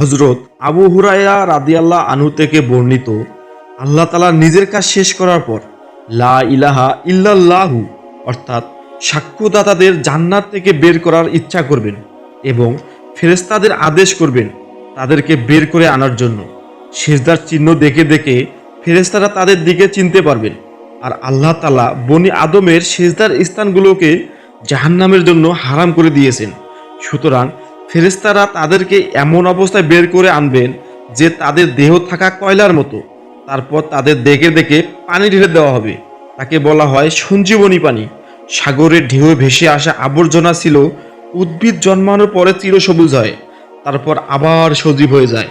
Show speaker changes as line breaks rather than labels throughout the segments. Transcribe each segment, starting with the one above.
হজরত আবু হুরাইয়া রাদিয়াল্লাহ আনু থেকে বর্ণিত, আল্লাহ তালা নিজের কাজ শেষ করার পর লা ইলাহা ইল্লাল্লাহু, অর্থাৎ সাক্ষ্যদাতাদের জান্নাত থেকে বের করার ইচ্ছা করবেন এবং ফেরেস্তাদের আদেশ করবেন তাদেরকে বের করে আনার জন্য। সেজদার চিহ্ন দেখে দেখে ফেরেস্তারা তাদের দিকে চিনতে পারবেন আর আল্লাহ তালা বনি আদমের সেজদার স্থানগুলোকে জাহান্নামের জন্য হারাম করে দিয়েছেন। সুতরাং ফেরেস্তারা তাদেরকে এমন অবস্থায় বের করে আনবেন যে তাদের দেহ থাকা কয়লার মতো। তারপর তাদের দেখে দেখে পানি ঢেলে দেওয়া হবে। তাকে বলা হয় সঞ্জীবনী পানি। সাগরের ঢেউ ভেসে আসা আবর্জনা ছিল, উদ্ভিদ জন্মানোর পরে চিরসবুজ হয়। তারপর আবার সজীব হয়ে যায়।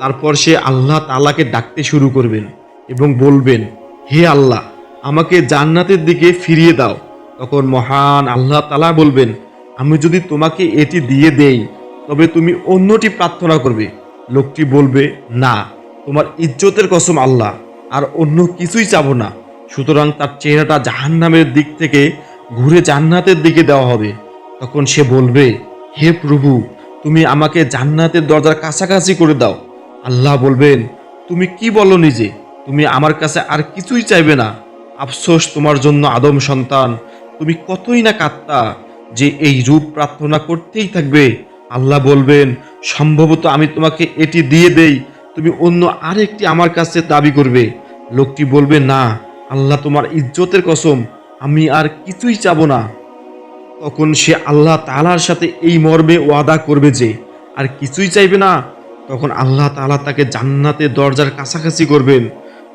তারপর সে আল্লাহ তালাকে ডাকতে শুরু করবেন এবং বলবেন, হে আল্লাহ, আমাকে জান্নাতের দিকে ফিরিয়ে দাও। তখন মহান আল্লাহ তালা বলবেন আমি যদি তোমাকে এটি দিয়ে দেই, তবে তুমি অন্যটি প্রার্থনা করবে। লোকটি বলবে, না, তোমার ইজ্জতের কসম আল্লাহ, আর অন্য কিছুই চাবো না। সুতরাং তার চেহারাটা জাহান্নামের দিক থেকে ঘুরে জান্নাতের দিকে দেওয়া হবে। তখন সে বলবে, হে প্রভু, তুমি আমাকে জান্নাতের দরজার কাছাকাছি করে দাও। আল্লাহ বলবেন, তুমি কি বলো নিজে? তুমি আমার কাছে আর কিছুই চাইবে না। আফসোস তোমার জন্য আদম সন্তান, তুমি কতই না কাত্তা। যে এই রূপ প্রার্থনা করতেই থাকবে। আল্লাহ বলবেন, সম্ভবত আমি তোমাকে এটি দিয়ে দেই, তুমি অন্য আরেকটি আমার কাছে দাবি করবে। লোকটি বলবে, না, আল্লাহ তোমার ইজ্জতের কসম, আমি আর কিছুই চাব না। তখন সে আল্লাহ তালার সাথে এই মর্মে ওয়াদা করবে যে, আর কিছুই চাইবে না। তখন আল্লাহ তালা তাকে জান্নাতের দরজার কাছাকাছি করবেন।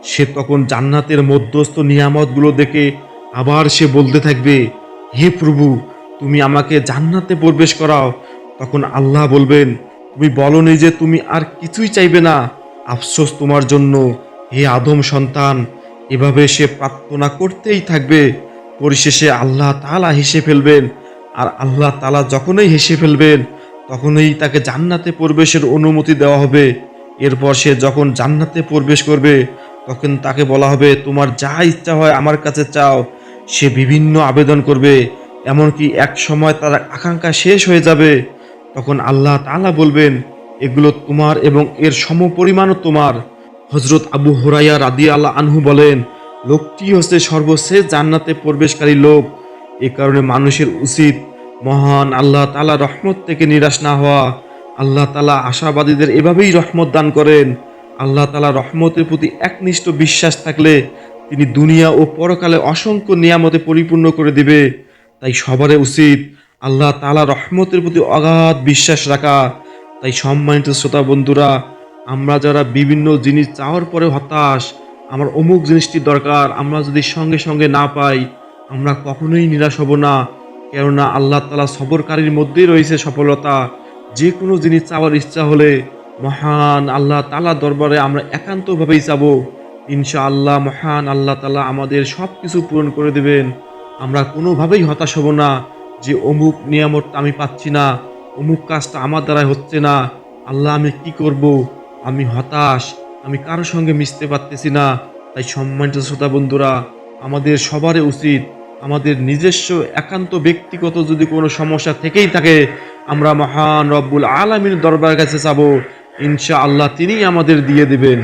সে তখন জান্নাতের মধ্যস্থ নিয়ামতগুলো দেখে আবার সে বলতে থাকবে, হে প্রভু তুমি আমাকে জান্নাতে প্রবেশ করাও। তখন আল্লাহ বলবেন, তুমি বলনি যে তুমি আর কিছুই চাইবে না। আফসোস তোমার জন্য। হে আদম সন্তান, এভাবে সে প্রার্থনা করতেই থাকবে। পরিশেষে আল্লাহ তালা হেসে ফেলবেন। আর আল্লাহ তালা যখনই হেসে ফেলবেন, তখনই তাকে জান্নাতে প্রবেশের অনুমতি দেওয়া হবে। এরপর সে যখন জান্নাতে প্রবেশ করবে, তখন তাকে বলা হবে, তোমার যা ইচ্ছা হয় আমার কাছে চাও। সে বিভিন্ন আবেদন করবে। এমনকি এক সময় তার আকাঙ্ক্ষা শেষ হয়ে যাবে, তখন আল্লাহ তাআলা বলবেন, এগুলো তোমার এবং এর সমপরিমাণও তোমার। হজরত আবু হুরাইয়া রাদি আল্লাহ আনহু বলেন, লোকটি হচ্ছে সর্বশেষ জান্নাতে প্রবেশকারী লোক। এ কারণে মানুষের উচিত মহান আল্লাহ তালা রহমত থেকে নিরাশ না হওয়া। আল্লাহ তালা আশাবাদীদের এভাবেই রহমত দান করেন। আল্লাহ তালা রহমতের প্রতি একনিষ্ঠ বিশ্বাস থাকলে তিনি দুনিয়া ও পরকালে অসংখ্য নিয়ামতে পরিপূর্ণ করে দিবে। তাই সবারই উচিত আল্লাহ তালা রহমতের প্রতি অগাধ বিশ্বাস রাখা। তাই সম্মানিত শ্রোতা বন্ধুরা, আমরা যারা বিভিন্ন জিনিস চাওয়ার পরে হতাশ, আমার অমুক জিনিসটি দরকার, আমরা যদি সঙ্গে সঙ্গে না পাই, আমরা কখনোই নিরাশ হব না। কেননা আল্লাহ তালা সবরকারীর মধ্যেই রয়েছে সফলতা। যে কোনো জিনিস চাওয়ার ইচ্ছা হলে মহান আল্লাহ তালা দরবারে আমরা একান্তভাবেই চাবো। ইনশা আল্লাহ মহান আল্লাহ তালা আমাদের সব কিছু পূরণ করে দেবেন। আমরা কোনোভাবেই হতাশ হব না যে অমুক নিয়ামতটা আমি পাচ্ছি না, অমুক কাজটা আমার দ্বারাই হচ্ছে না। আল্লাহ, আমি কি করব? আমি হতাশ, আমি কারোর সঙ্গে মিশতে পারতেছি না। তাই সম্মানিত শ্রোতা বন্ধুরা, আমাদের সবারই উচিত, আমাদের নিজস্ব একান্ত ব্যক্তিগত যদি কোনো সমস্যা থেকেই থাকে, আমরা মহান রব্বুল আলমীর দরবার কাছে যাব ইনশা আল্লাহ তিনিই আমাদের দিয়ে দেবেন।